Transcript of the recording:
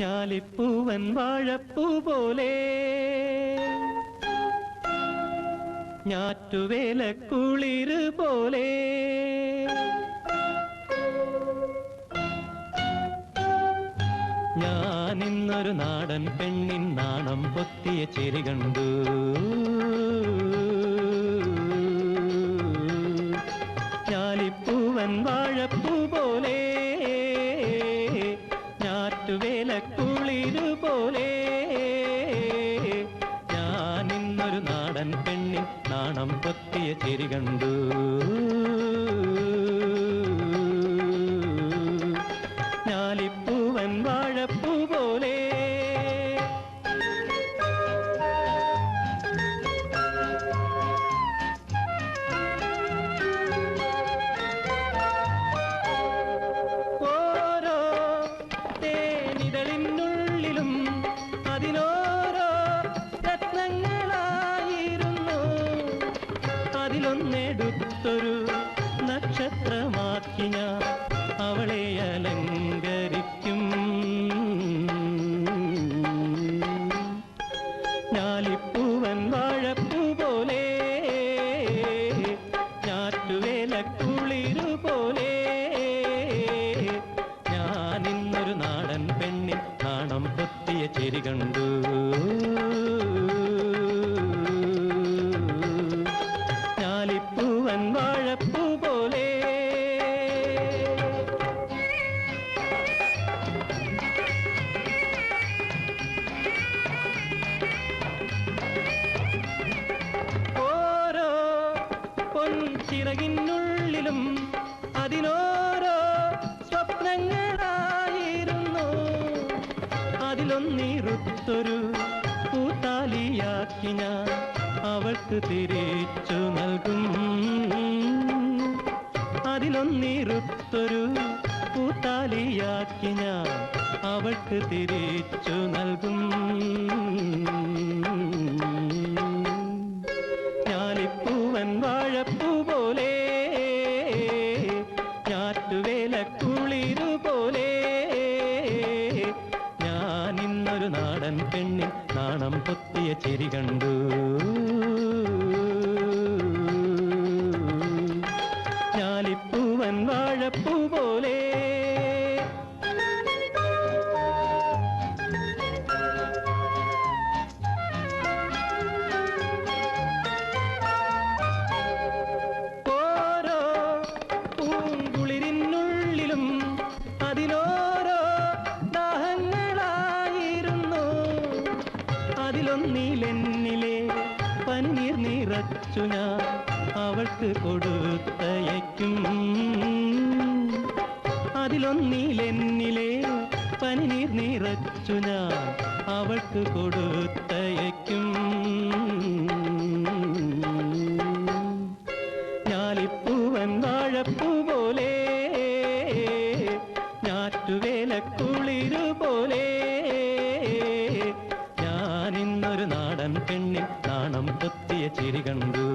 ഞാലിപ്പൂവൻ വാഴപ്പൂ പോലെ ഞാറ്റുവേല കുളിര് പോലെ ഞാനിന്നൊരു നാടൻ പെണ്ണിൻ നാണം പൊത്തിയ ചെരി കണ്ടു. ഞാറ്റുവേല കുളിരു പോലെ ഞാൻ ഇന്നൊരു നാടൻ പെണ്ണിൻ നാണം പൊത്തിയ ചെരി കണ്ടു. അതിലൊന്നെടുത്തൊരു നക്ഷത്രമാക്കി ഞാൻ അവളെ അലങ്കരിക്കും. ഞാലിപ്പൂവൻ പൊൻചിറകിനുള്ളിലും അതിനോരോ സ്വപ്നങ്ങളായിരുന്നു. അതിലൊന്നിരുത്തൊരു കൂട്ടാലിയാക്കി ഞാൻ അവൾക്ക് തിരിച്ചു നൽകും. അതിലൊന്നിരുത്തൊരു കൂട്ടാലിയാക്കി ഞാൻ അവൾക്ക് തിരിച്ചു നൽകും. വാഴപ്പൂ പോലെ ഞാറ്റുവേല കുളിരു പോലെ ഞാൻ ഇന്നൊരു നാടൻ പെണ്ണിൽ നാണം പൊത്തിയ ചെരി കണ്ടു. അതിലൊന്നിലെന്നിലെ പന്നീർ നിറച്ചു ഞാൻ അവൾക്ക് കൊടുത്തയക്കും. അതിലൊന്നിലെന്നിലെ പനിനീർ നിറച്ചു ഞാൻ അവൾക്ക് കൊടുത്തയക്കും. പെണ്ണിൻ നാണം കൊത്തിയ ചിരി കണ്ടു.